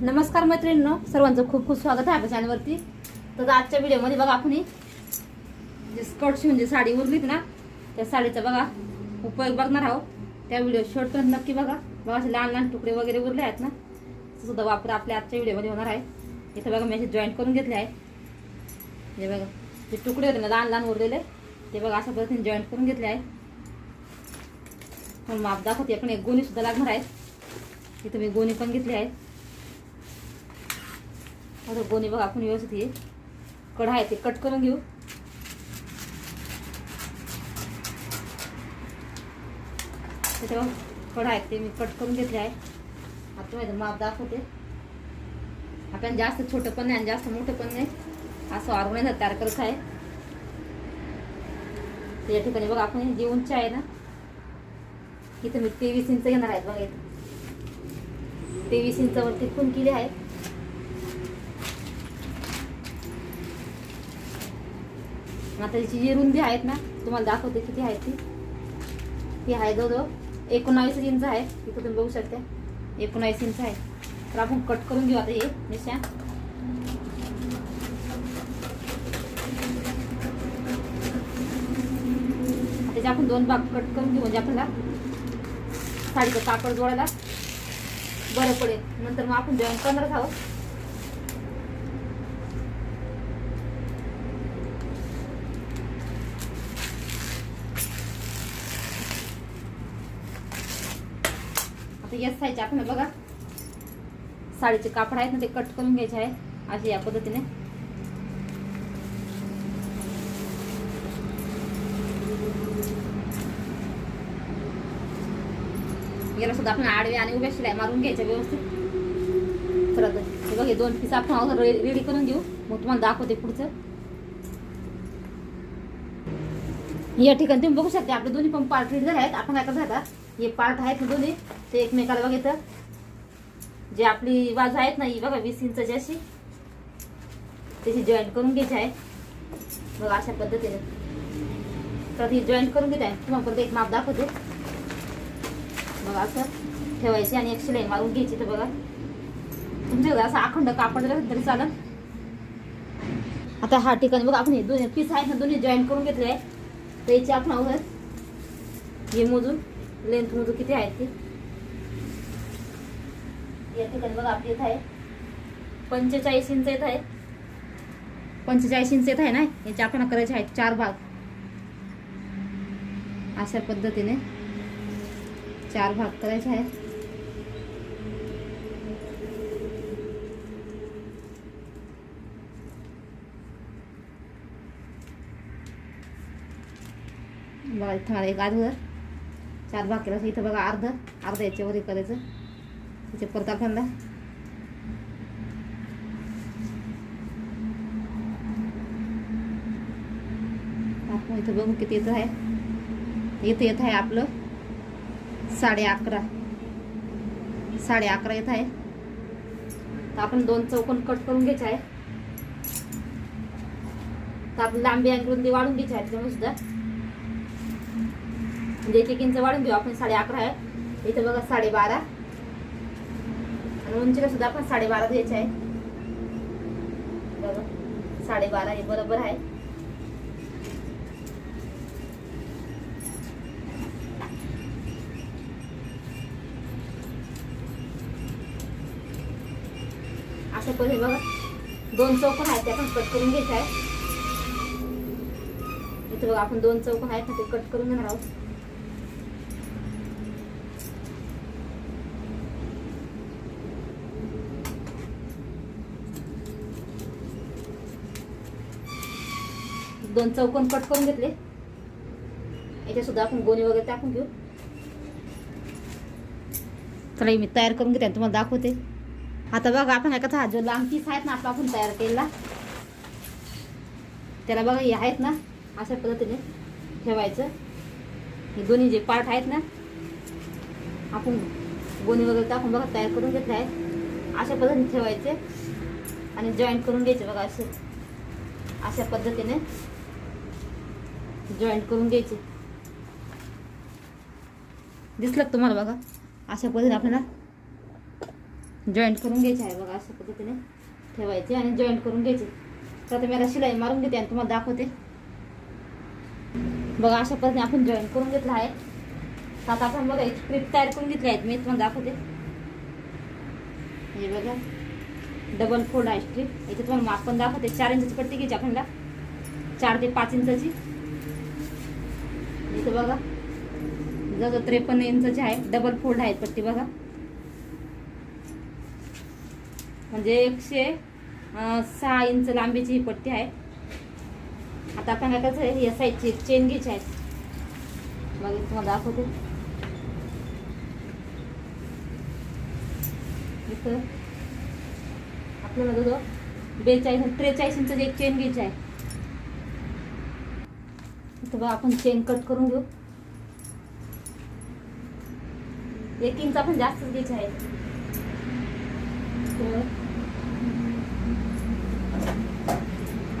नमस्कार मैत्रिणींनो सर्वांचं खूप खूप स्वागत आहे आपल्या चॅनलवरती तर आजच्या व्हिडिओमध्ये बघा आपण जे स्कर्ट शिवून जी साडी उरलीत ना त्या साडीचा बघा उपयोग बघणार आहोत. त्या व्हिडिओ शेवटपर्यंत नक्की बघा. बघा असे लहान लहान तुकडे वगैरे उरले आहेत ना सुद्धा वापर आपल्या आजच्या व्हिडिओमध्ये होणार आहे. इथं बघा मी असे जॉईंट करून घेतले आहे. हे बघा जे तुकडे होते ना लहान लहान उरलेले ते बघा अशा पद्धतीने जॉईंट करून घेतले आहे. पण माप दाखवते आपण एक गोणी सुद्धा लागणार आहे. इथं मी गोणी पण घेतली आहे. आता गोणी बघा आपण व्यवस्थित हे कढा आहे ते कट करून घेऊ. त्याच्यावर कढा आहेत ते मी कट करून घेतले आहे. आता माझं माप दाखवते. आपण जास्त छोटं पण नाही आणि जास्त मोठं पण नाही. असं ऑर्गनायझर तयार करत आहे. त्या या ठिकाणी बघा आपण जी उंची आहे ना इथं मी तेवीस इंच घेणार आहेत बघा इथं. तेवीस इंचावरती खून केली आहे. आता त्याची जी रुंदी आहेत ना तुम्हाला दाखवते किती आहे ती. ती आहे जवळजवळ एकोणावीस इंच आहे तिथं तुम्ही बघू शकता. एकोणावीस इंच आहे. तर आपण कट करून घेऊ आता हे निशा त्याचे आपण दोन भाग कट करून घेऊ म्हणजे आपल्याला साडीचं कापड जोडायला बरं पडेल. नंतर मग आपण जेवण करणारच आहोत. आता या साईजचे आपण बघा. साडीचे कापड आहेत ना ते कट करून घ्यायचे आहे असे या पद्धतीने. याला सुद्धा आपण आडवे आणि उभ्या शिलाई मारून घ्यायच्या व्यवस्थित. परत बघ हे दोन पीस आपण अगोदर रेडी करून घेऊ. मग तुम्हाला दाखवते पुढचं. या ठिकाणी तुम्ही बघू शकता आपले दोन्ही पण पार्ट रेडी झाले आहेत. आपण काय करत हे पार्ट आहेत ना दोन्ही ते एकमेकाला बघितलं जे आपली बाजू आहेत ना ही बघा वीस इंचाची अशी. त्याची जॉईंट करून घ्यायची आहे. बघा अशा पद्धतीने. तर ही जॉईंट करून घेत आहे. तुम्हाला परत एक माप दाखवते. बघा असं ठेवायची आणि एक शिलाई मारून घ्यायची तर बघा. तुमच्याकडे असं अखंड कापड जर तरी चालेल. आता हा ठिकाणी बघा आपण हे दोन्ही पीस आहेत ना दोन्ही जॉईंट करून घेतले आहे. तर याची आपण हे मोजून. लेंथ मोजून किती आहेत ती? या ठिकाणी बघा आपली येत आहे. पंचेचाळीस इंच येत आहे. पंचेचाळीस इंच येत आहे ना? याचे आपण करायचे आहेत चार भाग. अशा पद्धतीने. चार भाग करायचे आहेत. बघा इथं मला एक अगोदर चार भाग केला इथं बघा अर्ध अर्ध याच्यावर हे करायचं. त्याच्या परत आपल्याला आपण इथं बघू किती येत आहे. इथं येत आहे आपलं साडे अकरा. साडे अकरा येत आहे. तर आपण दोन चौकोन कट करून घ्यायचं आहे. तर आपण लांबी आणि रुंदी वाढून घ्यायची आहे त्याच्यामुळे सुद्धा. म्हणजे एक एक इंच वाढून घेऊ. आपण साडे अकरा आहे. इथं बघा साडेबारा आणि उंचीला सुद्धा आपण साडेबारा घ्यायचं आहे. बघा. साडेबारा हे बरोबर आहे. अशा हे बघा. दोन चौकोन आहेत ते आपण कट करून घ्यायचं आहे इथं बघा आपण दोन चौकोन आहेत ना ते कट करून घेणार आहोत. दोन चौकोन कट करून घेतले. याच्या सुद्धा आपण गोणी वगैरे टाकून घेऊ. चला मी तयार करून घेते आणि तुम्हाला दाखवते. आता बघा आपण काय हा जो लांब पीस आहेत ना आपला आपण तयार केलेला. त्याला बघा हे आहेत ना अशा पद्धतीने ठेवायचं. हे दोन्ही जे पार्ट आहेत ना आपण गोणी वगैरे टाकून बघा तयार करून घेतले आहेत. अशा पद्धतीने ठेवायचे आणि जॉईंट करून घ्यायचे बघा असे. अशा पद्धतीने. जॉईंट करून घ्यायचे. दिसलं तुम्हाला बघा? अशा पद्धतीने आपल्याला जॉईंट करून घ्यायचे आहे बघा अशा पद्धतीने ठेवायचे आणि जॉईंट करून घ्यायचे. तर आता मी आता शिलाई मारून घेते आणि तुम्हाला दाखवते. बघा अशा पद्धतीने आपण जॉईन करून घेतलं आहे. तर आता आपण बघा एक स्ट्रीप तयार करून घेतली आहेत मी तुम्हाला दाखवते. हे बघा डबल फोल्ड आहे स्ट्रीप इथे तुम्हाला माप पण दाखवते. चार इंचाची पट्टी घ्यायची आपल्याला. चार ते पाच इंचाची. असं बघा. जवळ त्रेपन्न इंचाची आहे डबल फोल्ड आहेत पट्टी बघा. म्हणजे एकशे सहा इंच लांबीची ही पट्टी आहे. आता आपण काय करायचं आहे या साईडची चेन घ्यायची आहे. मग तुम्हाला दाखवते. इथं आपल्याला जो बेचाळीस त्रेचाळीस इंच एक चेन घ्यायची आहे. इथं बघा आपण चेन कट करून घेऊ. एक इंच आपण जास्तच घ्यायचे आहे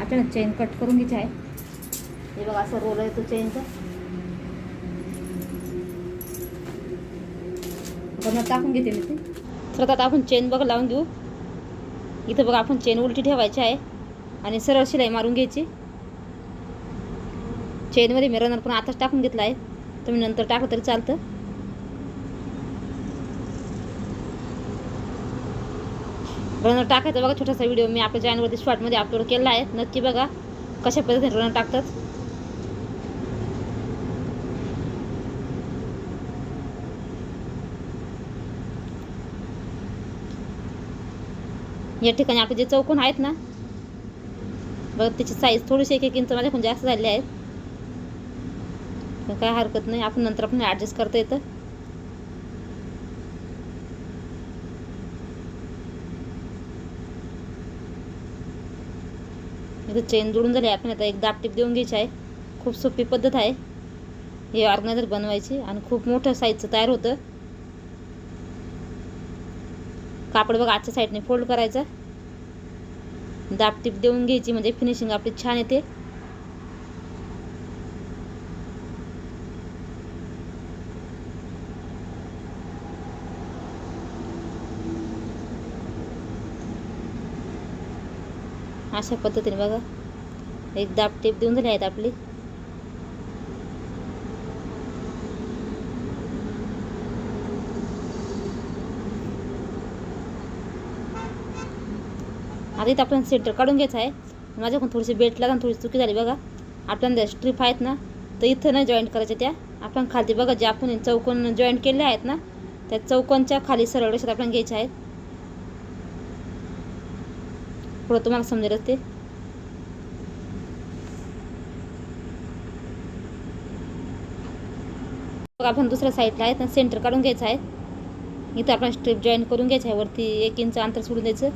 आपण आपल्याला चेन कट करून घ्यायची आहे हे बघा असं रोल आहे तो चेनचा बघा टाकून घेते मी ते. तर आता आपण चेन बघा लावून घेऊ. इथं बघा आपण चेन उलटी ठेवायची आहे. आणि सरळ शिलाई मारून घ्यायची. चेनमध्ये मी रनर पण आताच टाकून घेतला आहे तुम्ही नंतर टाकलं तरी चालतं. रनर टाकायचं बघा छोटासा व्हिडिओ मी आपल्या चॅनलवरती शॉर्टमध्ये अपलोड केला आहे. नक्की बघा कशा पद्धतीने रनर टाकतात. या ठिकाणी आपले जे चौकोन आहेत ना बघा त्याची साईज थोडीशी एक एक इंच माझ्याकडून जास्त झाली आहे. पण काय हरकत नाही. आपण नंतर आपण ॲडजस्ट करता येतं. इथं चेन जोडून झाली आपण आता एक दाब टीप देऊन घ्यायची आहे खूप सोपी पद्धत आहे. हे ऑर्गनायझर बनवायची आणि खूप मोठं साईजचं तयार होतं. कापड बघा आजच्या साईडने फोल्ड करायचं. दाब टीप देऊन घ्यायची म्हणजे फिनिशिंग आपली छान येते. अशा पद्धतीने बघा. एक दाब टेप देऊन झाली आहेत आपली. आता इथं आपण सेंटर काढून घ्यायचं आहे. माझ्याकडून थोडीशी बेट लागून थोडी चुकी झाली बघा. आपल्याला स्ट्रीप आहेत ना तर इथं नाही जॉईंट करायच्या त्या. आपण खाली बघा जे आपण चौकोन जॉईंट केले आहेत ना त्या चौकोनच्या खाली सरळ रेषेत आपण घ्यायच्या आहेत. पुढं तुम्हाला समजेलच ते. बघा आपण दुसऱ्या साईडला आहे सेंटर काढून घ्यायचं आहे. इथं आपण स्ट्रीप जॉईन करून घ्यायचं आहे. वरती एक इंच अंतर सोडून द्यायचं.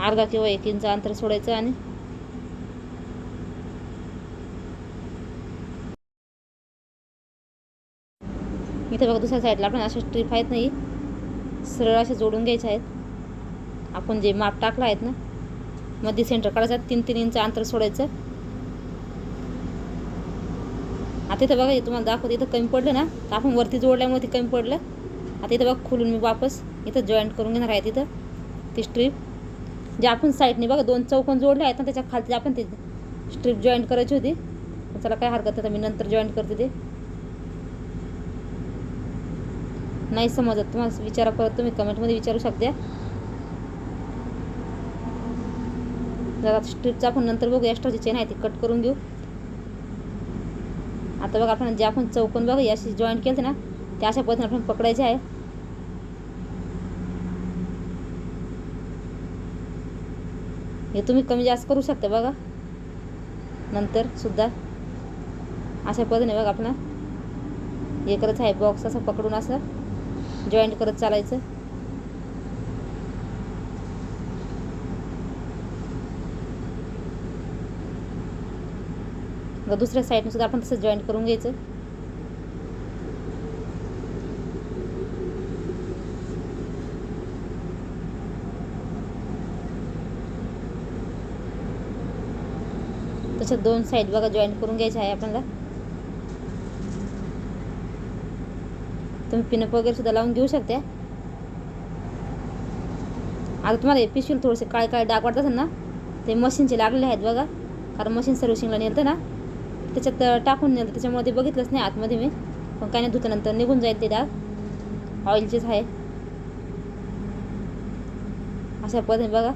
अर्धा किंवा एक इंच अंतर सोडायचं आणि इथं बघा दुसऱ्या साईडला आपण अशा स्ट्रीप आहेत नाही सरळ असे जोडून घ्यायचे आहेत. आपण जे माप टाकला आहेत ना मध्ये सेंटर काढायचा तीन तीन इंच अंतर सोडायचं. आता इथं बघा हे तुम्हाला दाखवते इथं कमी पडलं ना तर आपण वरती जोडल्यामुळे ते कमी पडलं. आता इथं बघा खोलून मी वापस इथं जॉईंट करून घेणार आहे तिथं ती स्ट्रीप जे आपण साईडने बघा दोन चौकोन जोडले आहेत ना त्याच्या खालती आपण ते स्ट्रीप जॉईंट करायची होती. चला काय हरकत नाही मी नंतर जॉईंट करते ते. नाही समजत तुम्हाला विचारा परत तुम्ही कमेंटमध्ये विचारू शकता. जरा स्ट्रीपचा आपण नंतर बघू एक्स्ट्राची चेन आहे ती. कट करून घेऊ. आता बघा आपण जे आपण चौकोन बघा याशी जॉईंट केलं ना ते अशा पद्धतीने आपण पकडायचे आहे. हे तुम्ही कमी जास्त करू शकता बघा. नंतर सुद्धा अशा पद्धतीने बघा आपण हे करत आहे. बॉक्स असं पकडून असं जॉईंट करत चालायचं. मग दुसऱ्या साईडने सुद्धा आपण तसं जॉईंट करून घ्यायचं. तशा दोन साईड बघा जॉईंट करून घ्यायचं आहे आपल्याला. तुम्ही पिनअप वगैरे सुद्धा लावून घेऊ शकता. आता तुम्हाला हे पिशवीला थोडेसे काळे काळे डाग वाटत असेल ना ते मशीनचे लागलेले आहेत बघा. कारण मशीन सर्व्हिसिंगला नेतं ना. त्याच्यात टाकून नेलं त्याच्यामुळे ते बघितलंच नाही आतमध्ये मी. पण काही नाही धुतल्यानंतर निघून जाईल ते डाग ऑइलचेच आहे. अशा पद्धतीने बघा.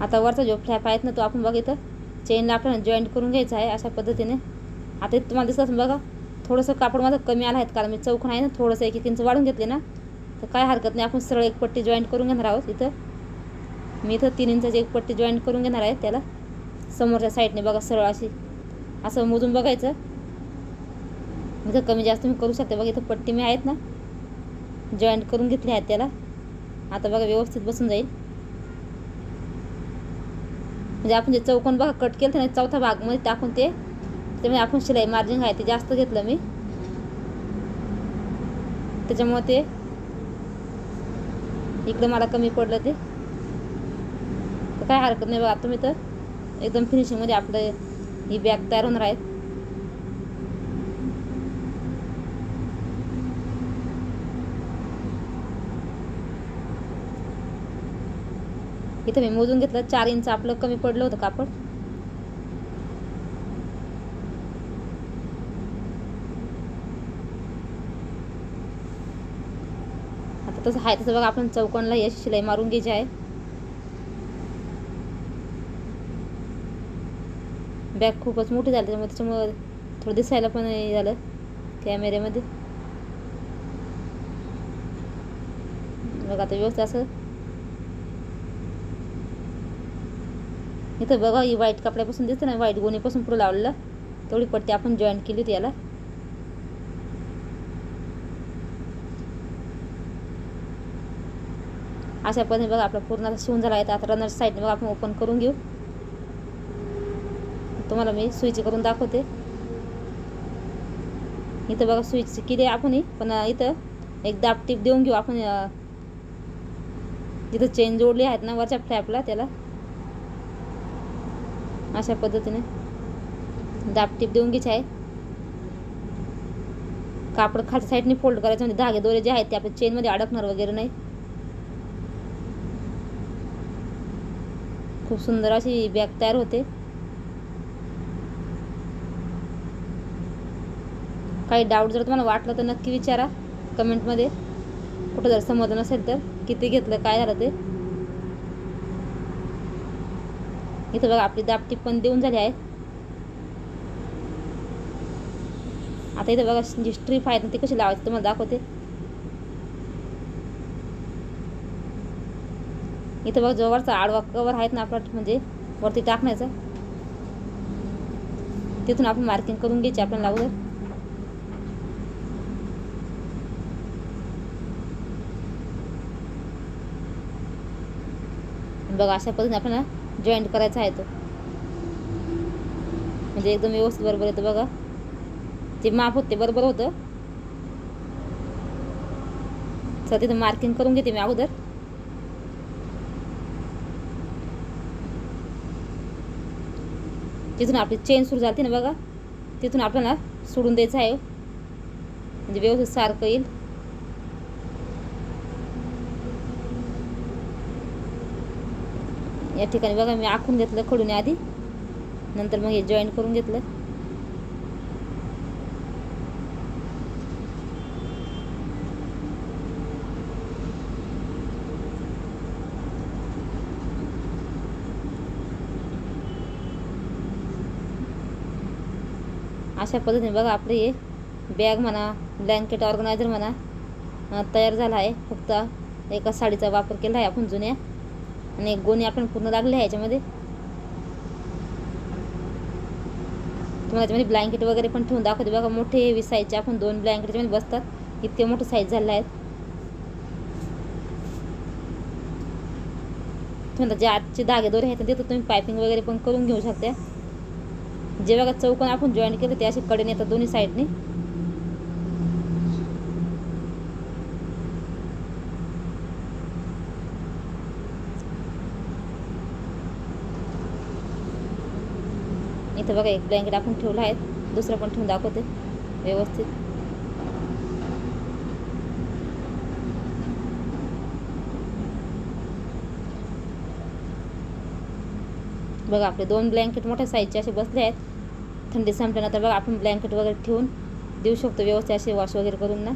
आता वरचा जो फ्लॅप आहेत ना तो आपण बघा इथं. चेनला आपल्याला जॉईंट करून घ्यायचा आहे अशा पद्धतीने. आता तुम्हाला दिसत बघा. थोडंसं कापड माझं कमी आलं आहेत कारण मी चौकून आहे ना थोडंसं एक एक इंच वाढून घेतले ना. तर काय हरकत नाही आपण सरळ एक पट्टी जॉईंट करून घेणार आहोत इथं. मी इथं तीन इंचाची एक पट्टी जॉईंट करून घेणार आहे त्याला. समोरच्या साईडने बघा सरळ अशी. असं मोजून बघायचं. इथं कमी जास्त मी करू शकते. बघा इथं पट्टी मी आहेत ना जॉईंट करून घेतली आहेत त्याला. आता बघा व्यवस्थित बसून जाईल. म्हणजे आपण जे चौकोन बघा कट केलं ना चौथा भागमध्ये टाकून ते त्यामुळे आपण शिलाई मार्जिन आहे ते जास्त घेतलं मी. त्याच्यामुळे ते इकडं मला कमी पडलं ते. तर काय हरकत नाही बघा तुम्ही तर एकदम फिनिशिंगमध्ये आपलं ही बॅग तयार होणार आहेत. इथं मी मोजून घेतलं चार इंच आपलं कमी पडलं होतं कापड. आता तसं आहे तसं बघा आपण चौकोनला यश शिलाई मारून घ्यायची आहे. बॅग खूपच मोठी झाली त्यामुळे त्याच्यामुळं थोडं दिसायला पण हे झालं कॅमेऱ्यामध्ये बघा आता व्यवस्थित असं. इथं बघा ही व्हाईट कपड्यापासून दिसतं ना व्हाईट गोणीपासून पुढं लावलेलं. तेवढी पट्टी आपण जॉईंट केली होती याला. अशा पद्धतीने बघा आपला पूर्ण आता शिवून झाला आहे. तर आता रनर साईडने बघा आपण ओपन करून घेऊ. तुम्हाला मी स्विच करून दाखवते. इथं बघा स्विच किती आहे आपण पण इथं एक दाब टीप देऊन घेऊ आपण जिथं चेन जोडली आहेत ना वरच्या फ्लॅपला त्याला. अशा पद्धतीने दाब टीप देऊन घ्यायची आहे. कापड खालच्या साईडने फोल्ड करायचं म्हणजे धागे दोरे जे आहेत ते आपल्या चेनमध्ये अडकणार वगैरे नाही. खूप सुंदर अशी बॅग तयार होते. काही डाऊट जर तुम्हाला वाटलं तर नक्की विचारा कमेंटमध्ये कुठं जर समजलं नसेल तर किती घेतलं काय झालं ते. इथं बघा आपली दापटी पण देऊन झाली आहे. आता इथं बघा जी स्ट्रीप आहेत ना ती कशी लावायची तुम्हाला दाखवते. इथं बघा जो आडवा कवर आहेत ना आपला म्हणजे वरती टाकण्याचा. तिथून आपण मार्किंग करून घ्यायची आपल्याला अगोदर. बघा अशा पद्धतीने आपल्याला जॉईंट करायचा आहे तो. म्हणजे एकदम व्यवस्थित बरोबर येतं बघा. जे माप होते बरोबर होतं. तर तिथं मार्किंग करून घेते मी अगोदर. तिथून आपली चेन सुरू झाली ना बघा तिथून आपल्याला सोडून द्यायचं आहे. म्हणजे व्यवस्थित सारखं येईल. या ठिकाणी बघा मी आखून घेतलं खडून आधी. नंतर मग हे जॉईन करून घेतलं. अशा पद्धतीने बघा आपलं हे बॅग म्हणा ब्लँकेट ऑर्गनायझर म्हणा तयार झाला आहे. फक्त एका साडीचा वापर केला आहे आपण जुन्या. आणि गोणी आपण पूर्ण लागले आहे याच्यामध्ये. तुम्हाला याच्यामध्ये ब्लँकेट वगैरे पण ठेवून दाखवते बघा मोठे वीस साईजचे आपण दोन ब्लँकेट याच्यामध्ये बसतात. इतके मोठे साईज झाले आहेत. तुम्ही जे आजचे धागे दोरे आहेत तिथं तुम्ही पायपिंग वगैरे पण करून घेऊ शकता. जे बघा चौकोन आपण जॉईन केलं ते असे कडेने येतात दोन्ही साईडने बघा एक ब्लँकेट आपण ठेवलं आहे. दुसरं पण ठेवून दाखवते. व्यवस्थित. बघा आपले दोन ब्लँकेट मोठ्या साईजचे असे बसले आहेत. थंडी संपल्यानंतर बघा आपण ब्लँकेट वगैरे ठेवून देऊ शकतो व्यवस्थित असे वॉश वगैरे करून ना.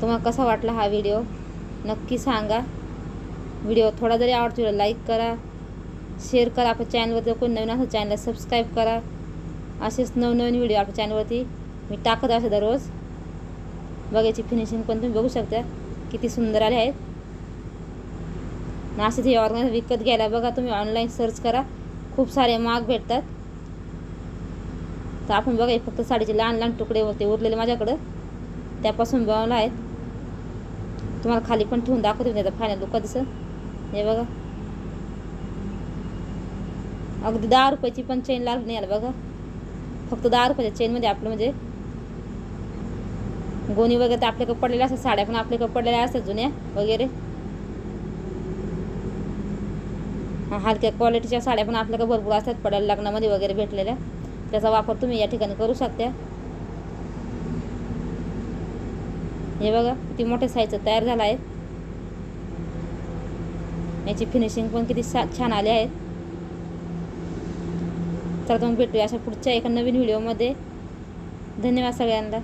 तुम्हाला कसा वाटला हा व्हिडिओ नक्की सांगा. व्हिडिओ थोडा जरी आवडतो लाईक करा शेअर करा आपल्या चॅनलवर जर कोणी नवीन असेल चॅनलला सबस्क्राईब करा. असेच नवनवीन व्हिडिओ आपल्या चॅनलवरती मी टाकत असते दररोज. बघायची फिनिशिंग पण तुम्ही बघू शकता. किती सुंदर आले आहेत. असे असेच हे ऑर्गनाइज विकत घ्यायला बघा. तुम्ही ऑनलाईन सर्च करा. खूप सारे माग भेटतात. तर आपण बघा फक्त साडीचे लहान लहान तुकडे होते. उरलेले माझ्याकडं. त्यापासून बनवलं आहेत. तुम्हाला खाली पण ठेवून दाखवते मी त्याचा फायनल लुक दिसं हे बघा. अगदी दहा रुपयाची पण चेन लागली नाही याला बघा. फक्त दहा रुपयाच्या चेनमध्ये आपलं म्हणजे गोणी वगैरे तर आपल्याकडे पडलेल्या असतात साड्या पण आपल्याकडे पडलेल्या असतात जुन्या वगैरे. हा, हलक्या क्वालिटीच्या साड्या पण आपल्याकडे भरपूर असतात पडायला लग्नामध्ये वगैरे भेटलेल्या. त्याचा वापर तुम्ही या ठिकाणी करू शकता. हे बघा किती मोठ्या साईजचं तयार झालं आहे. याची फिनिशिंग पण किती सा छान आली आहे तर तुम्ही भेटूया अशा पुढच्या एका नवीन व्हिडिओमध्ये धन्यवाद सगळ्यांना.